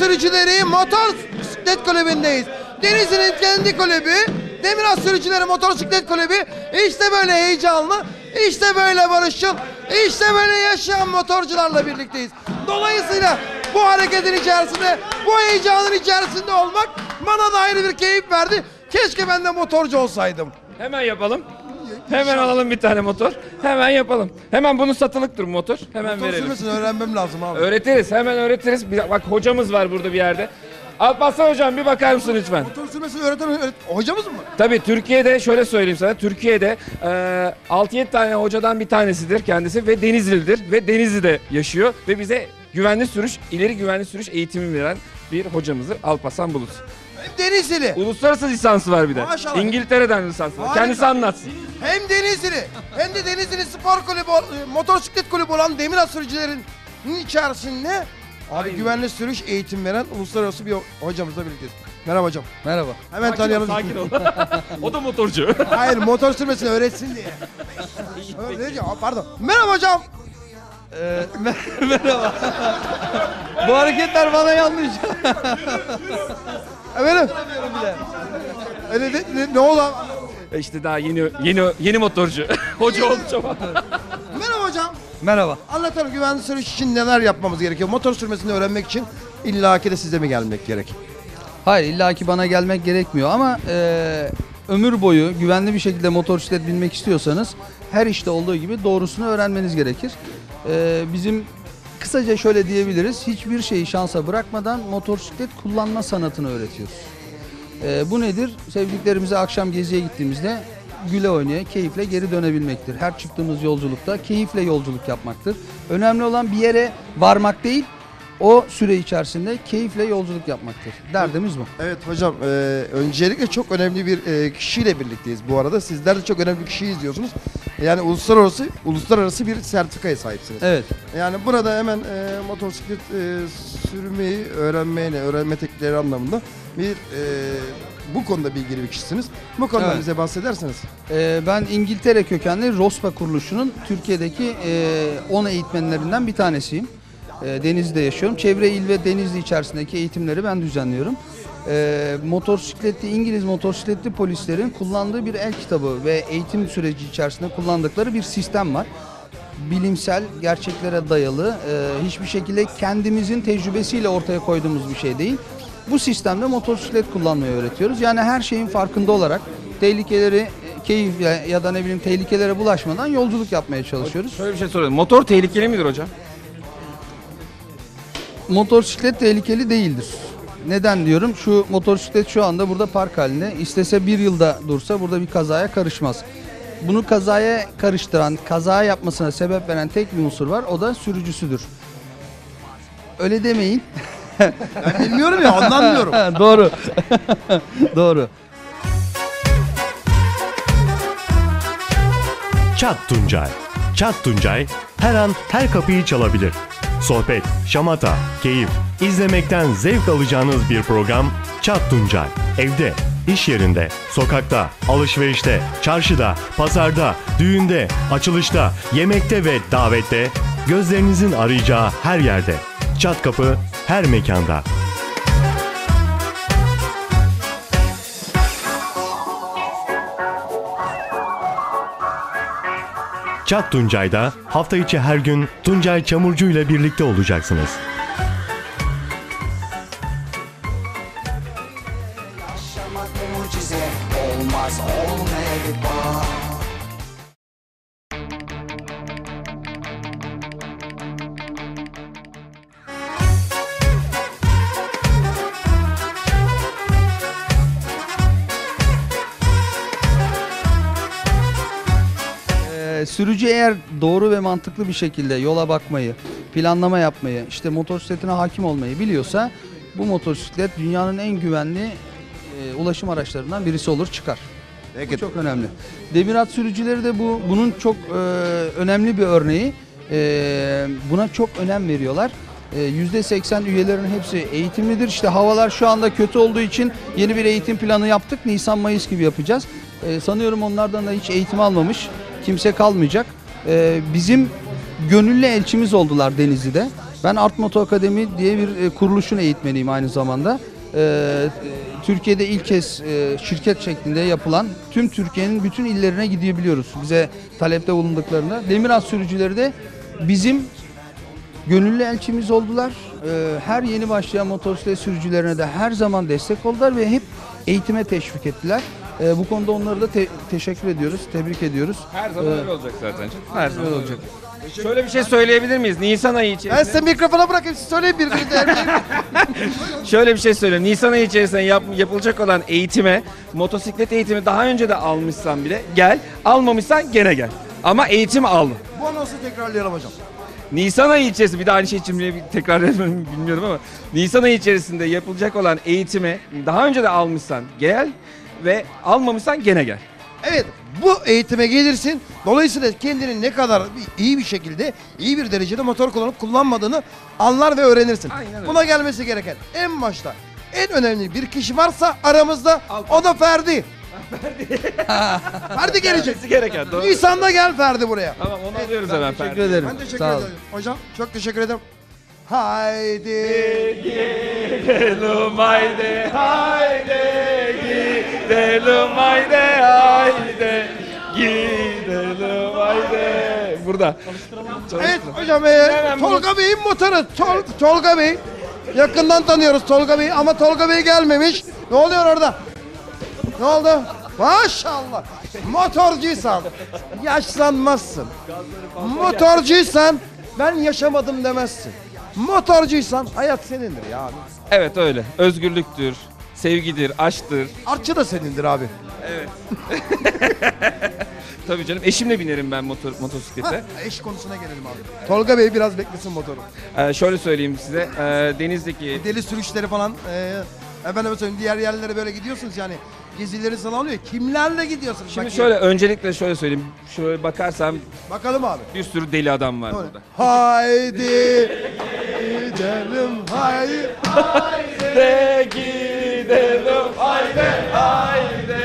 Sürücüleri Motor Bisiklet Kulübü'ndeyiz. Denizli'nin kendi kulübü, Demirağ Sürücüleri Motosiklet Kulübü işte böyle heyecanlı, işte böyle barışçıl, işte böyle yaşayan motorcularla birlikteyiz. Dolayısıyla bu hareketin içerisinde, bu heyecanın içerisinde olmak bana da ayrı bir keyif verdi. Keşke ben de motorcu olsaydım. Hemen yapalım. Hemen alalım bir tane motor. Hemen yapalım. Hemen bunu satılıktır bu motor. Hemen Motor verelim. sürmesini öğrenmem lazım abi. Öğretiriz. Hemen öğretiriz. Bir- bak hocamız var burada bir yerde. Alparslan hocam bir bakar mısın lütfen? Motor sürmesini öğreten öğret- hocamız mı? Tabii Türkiye'de şöyle söyleyeyim sana. Türkiye'de e, 6-7 tane hocadan bir tanesidir kendisi ve Denizli'dir ve Denizli'de yaşıyor ve bize güvenli sürüş, ileri güvenli sürüş eğitimi veren bir hocamızdır Alparslan Bulut. Hem Denizli, Uluslararası lisansı var bir de. Maşallah. İngiltere'den lisansı var. Harika. Kendisi anlatsın. hem Denizli, hem de Denizli Spor Kulübü, ol- motosiklet kulübü olan Demirağ Sürücülerin içerisinde abi güvenli sürüş eğitim veren uluslararası bir hocamızla birlikteyiz. Merhaba hocam. Merhaba. Hemen tanıyalım. Sakin ol. o da motorcu. Hayır motor sürmesini öğretsin diye. Aa, Pardon. Merhaba hocam. Ee, merhaba. Bu hareketler bana yanlış. Efendim. Öyle de, ne, ne oldu? abi? işte daha yeni yeni yeni motorcu. Hoca oldu ama. Merhaba hocam. Merhaba. Anlatalım güvenli sürüş için neler yapmamız gerekiyor? Motor sürmesini öğrenmek için illaki de size mi gelmek gerek? Hayır illaki bana gelmek gerekmiyor ama e, ömür boyu güvenli bir şekilde motosiklet binmek istiyorsanız her işte olduğu gibi doğrusunu öğrenmeniz gerekir. E, bizim kısaca şöyle diyebiliriz. Hiçbir şeyi şansa bırakmadan motosiklet kullanma sanatını öğretiyoruz. E, bu nedir? Sevdiklerimize akşam geziye gittiğimizde güle oynaya, keyifle geri dönebilmektir. Her çıktığımız yolculukta keyifle yolculuk yapmaktır. Önemli olan bir yere varmak değil, o süre içerisinde keyifle yolculuk yapmaktır. Derdimiz bu. Evet hocam e, öncelikle çok önemli bir e, kişiyle birlikteyiz bu arada. Sizler de çok önemli bir kişiyi izliyorsunuz. Yani uluslararası uluslararası bir sertifikaya sahipsiniz. Evet. Yani burada hemen e, motosiklet e, sürmeyi öğrenmeyle, öğrenme teknikleri anlamında bir e, bu konuda bilgili bir kişisiniz. Bu konuda Evet. bize bahsederseniz. Ee, ben İngiltere kökenli ROSPA kuruluşunun Türkiye'deki e, 10 eğitmenlerinden bir tanesiyim. E, Denizli'de yaşıyorum. Çevre il ve Denizli içerisindeki eğitimleri ben düzenliyorum. E, motosikletli İngiliz motosikletli polislerin kullandığı bir el kitabı ve eğitim süreci içerisinde kullandıkları bir sistem var. Bilimsel, gerçeklere dayalı, e, hiçbir şekilde kendimizin tecrübesiyle ortaya koyduğumuz bir şey değil. Bu sistemde motosiklet kullanmayı öğretiyoruz. Yani her şeyin farkında olarak tehlikeleri e, keyifle ya da ne bileyim tehlikelere bulaşmadan yolculuk yapmaya çalışıyoruz. Şöyle bir şey sorayım. Motor tehlikeli midir hocam? Motosiklet tehlikeli değildir. Neden diyorum? Şu motosiklet şu anda burada park halinde. İstese bir yılda dursa burada bir kazaya karışmaz. Bunu kazaya karıştıran, kaza yapmasına sebep veren tek bir unsur var. O da sürücüsüdür. Öyle demeyin. Ben bilmiyorum ya ondan diyorum. Doğru. Doğru. Çat Tuncay. Çat Tuncay her an her kapıyı çalabilir. Sohbet, şamata, keyif, izlemekten zevk alacağınız bir program Çat Tuncay. Evde, iş yerinde, sokakta, alışverişte, çarşıda, pazarda, düğünde, açılışta, yemekte ve davette gözlerinizin arayacağı her yerde. Çat kapı her mekanda. Çat Tuncay'da hafta içi her gün Tuncay Çamurcu ile birlikte olacaksınız. Sürücü eğer doğru ve mantıklı bir şekilde yola bakmayı, planlama yapmayı, işte motosikletine hakim olmayı biliyorsa bu motosiklet dünyanın en güvenli e, ulaşım araçlarından birisi olur çıkar. Bu Peki. çok önemli. Demirat sürücüleri de bu bunun çok e, önemli bir örneği. E, buna çok önem veriyorlar. E, %80 üyelerin hepsi eğitimlidir. İşte havalar şu anda kötü olduğu için yeni bir eğitim planı yaptık. Nisan-Mayıs gibi yapacağız. E, sanıyorum onlardan da hiç eğitim almamış kimse kalmayacak. E, bizim gönüllü elçimiz oldular Denizli'de. Ben Art Moto Akademi diye bir e, kuruluşun eğitmeniyim aynı zamanda. Ee, Türkiye'de ilk kez e, şirket şeklinde yapılan tüm Türkiye'nin bütün illerine gidebiliyoruz. Bize talepte bulunduklarında. Demirat sürücüleri de bizim gönüllü elçimiz oldular. Ee, her yeni başlayan motosiklet sürücülerine de her zaman destek oldular ve hep eğitime teşvik ettiler. Ee, bu konuda onları da te- teşekkür ediyoruz, tebrik ediyoruz. Her zaman öyle olacak zaten. Her zaman öyle olacak. Şöyle bir şey söyleyebilir miyiz? Nisan ayı Ben içerisinde. size mikrofona bırakayım siz söyleyin bir gün Şöyle bir şey söyleyeyim. Nisan ayı içerisinde yap- yapılacak olan eğitime, motosiklet eğitimi daha önce de almışsan bile gel. Almamışsan gene gel. Ama eğitim al. Bu anonsu tekrarlayalım hocam. Nisan ayı içerisinde bir de aynı şey bir tekrar etmem bilmiyorum ama Nisan ayı içerisinde yapılacak olan eğitime daha önce de almışsan gel ve almamışsan gene gel. Evet bu eğitime gelirsin. Dolayısıyla kendini ne kadar iyi bir şekilde, iyi bir derecede motor kullanıp kullanmadığını anlar ve öğrenirsin. Aynen öyle. Buna gelmesi gereken en başta en önemli bir kişi varsa aramızda o da Ferdi. Ferdi gelecek. Gelmesi gereken. Doğru. Nisan'da gel Ferdi buraya. Tamam onu alıyoruz hemen. Teşekkür ederim. Ben teşekkür Sağ olun. ederim. Hocam çok teşekkür ederim. Haydi. Gidelim haydi haydi gidelim haydi haydi gidelim haydi. Burada. Evet hocam e, Tolga Bey'in motoru. Tol, Tolga Bey. Yakından tanıyoruz Tolga Bey'i ama Tolga Bey gelmemiş. Ne oluyor orada? Ne oldu? Maşallah. Motorcuysan yaşlanmazsın. Motorcuysan ben yaşamadım demezsin. Motorcuysan hayat senindir ya abi. Evet öyle. Özgürlüktür, sevgidir, aşktır. Artçı da senindir abi. Tabii canım eşimle binerim ben motor motosiklete. Ha, eş konusuna gelelim abi. Tolga Bey biraz beklesin motoru. Ee, şöyle söyleyeyim size. Ee, denizdeki Deli sürüşleri falan. E, efendime söyleyeyim diğer yerlere böyle gidiyorsunuz yani. Gezileri sana alıyor. Kimlerle gidiyorsunuz? Şimdi Bak- şöyle öncelikle şöyle söyleyeyim. Şöyle bakarsam Bakalım abi. bir sürü deli adam var burada. Haydi gidelim haydi. De gidelim haydi haydi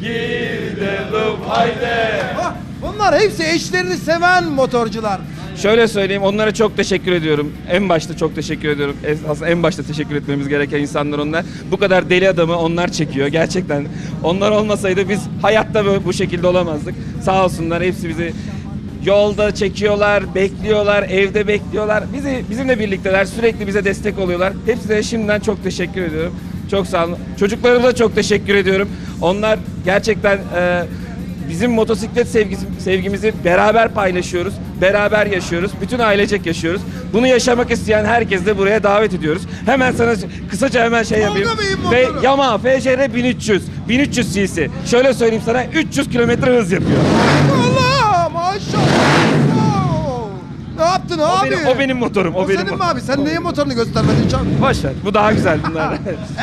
gidelim haydi. Bak, Bunlar hepsi eşlerini seven motorcular. Şöyle söyleyeyim onlara çok teşekkür ediyorum. En başta çok teşekkür ediyorum. Aslında en başta teşekkür etmemiz gereken insanlar onlar. Bu kadar deli adamı onlar çekiyor gerçekten. Onlar olmasaydı biz hayatta bu, bu şekilde olamazdık. Sağ olsunlar hepsi bizi yolda çekiyorlar, bekliyorlar, evde bekliyorlar. Bizi bizimle birlikteler. Sürekli bize destek oluyorlar. Hepsine şimdiden çok teşekkür ediyorum. Çok sağ olun. Çocuklarıma da çok teşekkür ediyorum. Onlar gerçekten e, Bizim motosiklet sevgisi, sevgimizi beraber paylaşıyoruz, beraber yaşıyoruz, bütün ailecek yaşıyoruz. Bunu yaşamak isteyen herkes de buraya davet ediyoruz. Hemen sana kısaca hemen şey yapayım. Ve. Yamaha FJR 1300, 1300 cc. Şöyle söyleyeyim sana 300 kilometre hız yapıyor. Allah maşallah. Ne yaptın O abi? benim, o benim motorum, o, O benim senin mi motorum. abi? Sen niye motorunu göstermedin Can? Boş ver, bu daha güzel bunlar.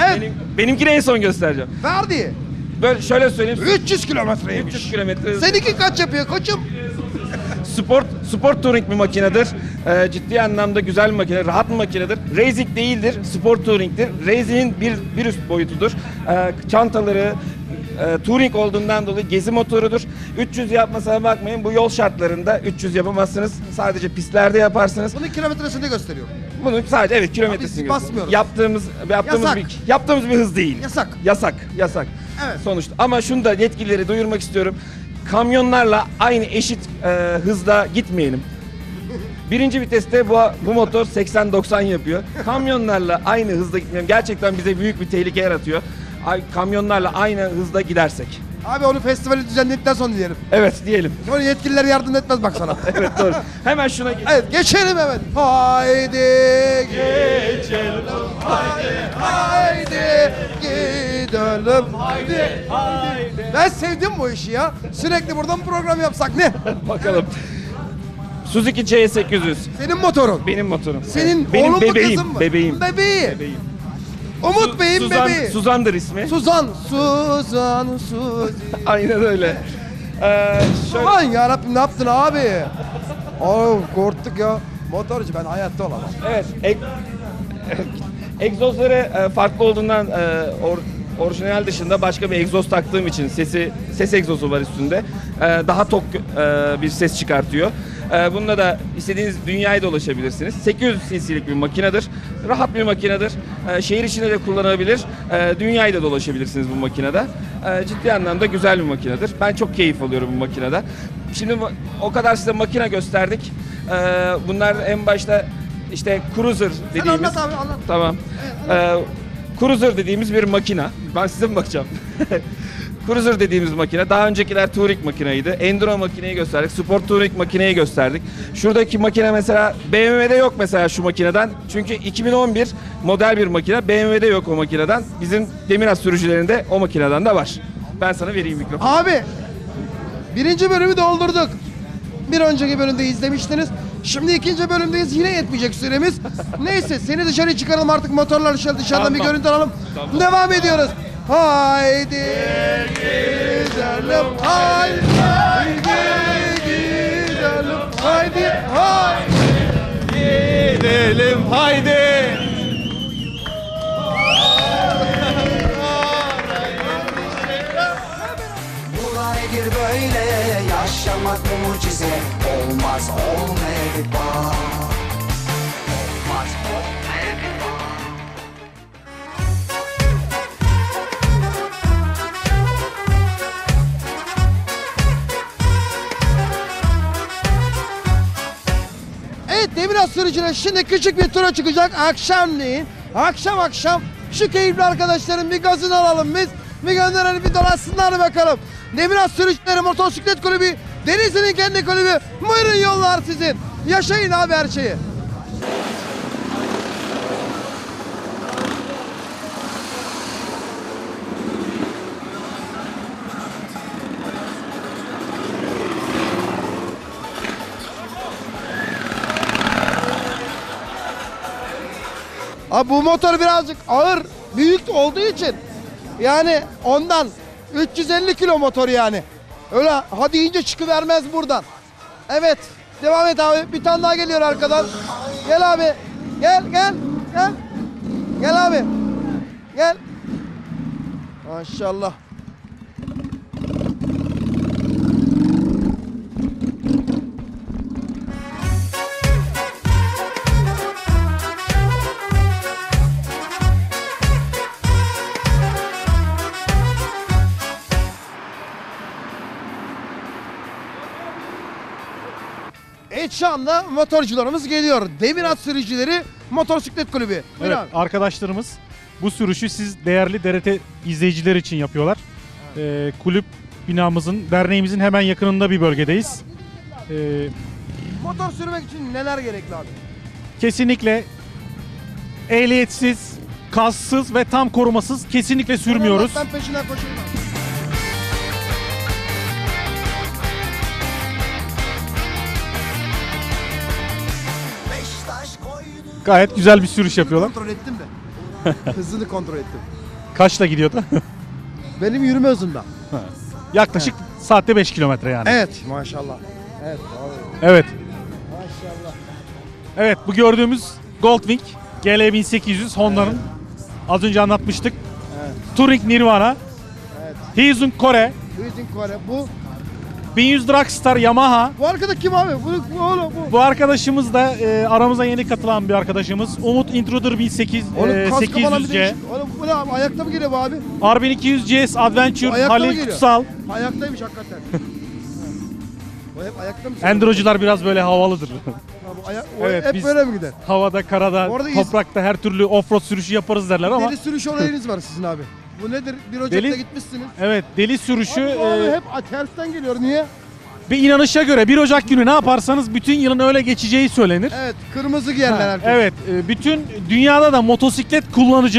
Evet. Benim, benimkini en son göstereceğim. Verdi. Böyle şöyle söyleyeyim. 300 kilometreymiş. 300 kilometre. Seninki kaç yapıyor koçum? Sport sport touring bir makinedir. Ee, ciddi anlamda güzel bir makine, rahat bir makinedir. Racing değildir, sport touring'tir. Racing'in bir bir üst boyutudur. Ee, çantaları e, touring olduğundan dolayı gezi motorudur. 300 yapmasına bakmayın. Bu yol şartlarında 300 yapamazsınız. Sadece pistlerde yaparsınız. Bunun kilometresini gösteriyor. Bunu sadece evet kilometresini biz gösteriyor. basmıyoruz. Yaptığımız yaptığımız Yasak. bir yaptığımız bir hız değil. Yasak. Yasak, yasak. Evet. Sonuçta ama şunu da yetkilileri duyurmak istiyorum. Kamyonlarla aynı eşit e, hızda gitmeyelim. Birinci viteste bu, bu motor 80-90 yapıyor. Kamyonlarla aynı hızda gitmeyelim. Gerçekten bize büyük bir tehlike yaratıyor. Ay, kamyonlarla aynı hızda gidersek. Abi onu festivali düzenledikten sonra diyelim. Evet diyelim. Sonra yetkililer yardım etmez bak sana. Evet doğru. Hemen şuna geç. evet geçelim evet. Haydi geçelim. Haydi haydi gidelim. Haydi haydi. Ben sevdim bu işi ya. Sürekli buradan program yapsak ne? Bakalım. Suzuki C800. Senin motorun. Benim motorum. Senin Benim oğlun mu bebeğim. kızın mı? Bebeğim. Bebeği. Bebeğim. Umut Bey'in Suzan, bebeği. Suzan'dır ismi. Suzan. Suzan. Suzan. Aynen öyle. Ee, şöyle, Aman yarabbim ne yaptın abi? Oh korktuk ya. Motorcu ben hayatta olamam. evet. Ek, egzozları e, farklı olduğundan e, or, orijinal dışında başka bir egzoz taktığım için sesi ses egzozu var üstünde. E, daha tok e, bir ses çıkartıyor. Ee, Bunda da istediğiniz dünyayı dolaşabilirsiniz. 800 cc'lik bir makinedir. Rahat bir makinedir. Ee, Şehir içinde de kullanılabilir. Ee, Dünyayı da dolaşabilirsiniz bu makinede. Ciddi anlamda güzel bir makinedir. Ben çok keyif alıyorum bu makinede. Şimdi o kadar size makine gösterdik. Bunlar en başta işte cruiser Sen dediğimiz anlat abi anlat. Tamam. Ee, cruiser dediğimiz bir makina. Ben size mi bakacağım? Cruiser dediğimiz makine. Daha öncekiler Touring makineydi. Enduro makineyi gösterdik. Sport Touring makineyi gösterdik. Şuradaki makine mesela BMW'de yok mesela şu makineden. Çünkü 2011 model bir makine. BMW'de yok o makineden. Bizim Demiraz sürücülerinde o makineden de var. Ben sana vereyim mikrofonu. Abi birinci bölümü doldurduk. Bir önceki bölümde izlemiştiniz. Şimdi ikinci bölümdeyiz. Yine yetmeyecek süremiz. Neyse seni dışarı çıkaralım artık motorlar dışarı dışarıdan bir Tamam. görüntü alalım. Tamam. Devam ediyoruz. Haydi gidelim haydi gidelim haydi haydi Gidelim haydi. Nedir böyle yaşamak mucize Olmaz olmadı bak Evet Demiraz sürücüler şimdi küçük bir tura çıkacak akşamleyin. Akşam akşam şu keyifli arkadaşların bir gazını alalım biz. Bir gönderelim bir dolaşsınlar bakalım. Demiraz sürücüleri motosiklet kulübü Denizli'nin kendi kulübü. Buyurun yollar sizin. Yaşayın abi her şeyi. Abi bu motor birazcık ağır, büyük olduğu için yani ondan 350 kilo motor yani. Öyle hadi ince çıkıvermez buradan. Evet, devam et abi. Bir tane daha geliyor arkadan. Gel abi. Gel, gel, gel. Gel abi. Gel. Maşallah. Anda motorcularımız geliyor. Demirat sürücüleri motosiklet kulübü. Buyur Evet abi. arkadaşlarımız bu sürüşü siz değerli DRT izleyiciler için yapıyorlar. Ee, kulüp binamızın, derneğimizin hemen yakınında bir bölgedeyiz. Ee, Motor sürmek için neler gerekli abi? kesinlikle ehliyetsiz, kassız ve tam korumasız kesinlikle sürmüyoruz. Ben peşinden koşuyorum. Gayet güzel bir sürüş yapıyorlar. Kontrol ettim de. Hızını kontrol ettim. Kaçla gidiyordu? Benim yürüme hızımda. Yaklaşık saatte 5 kilometre yani. Evet maşallah. Evet abi. Evet. Maşallah. Evet bu gördüğümüz Goldwing GL 1800 Honda'nın az önce anlatmıştık. Touring Nirvana. Evet. Hyundai Kore. Büyüdün Kore. Bu 1100 Dragstar Yamaha. bu arkada kim abi? Bu, bu oğlum bu. Bu arkadaşımız da e, aramıza yeni katılan bir arkadaşımız. Umut Intruder 1800 Oğlum e, kaskı falan bir 800C. değişik. Oğlum bu ne abi? Ayakta mı geliyor bu abi? Arbin 200 GS Adventure Bu ayakta mı Halil geliyor? Kutsal. Ayaktaymış hakikaten. bu hep ayakta mı? Endrocular biraz böyle havalıdır. Ha, bu ayak, o Evet, hep biz- böyle mi gider? Havada, karada, Orada iz- toprakta her türlü offroad sürüşü yaparız derler ama Deli sürüş olayınız var sizin abi. Bu nedir? Bir Ocak'ta Deli- gitmişsiniz. evet deli sürüşü Abi bu abi e, hep tersten geliyor. Niye? bir inanışa göre 1 Ocak günü ne yaparsanız bütün yılın öyle geçeceği söylenir. Evet, kırmızı giyerler herkes. Evet, e, bütün dünyada da motosiklet kullanıcıları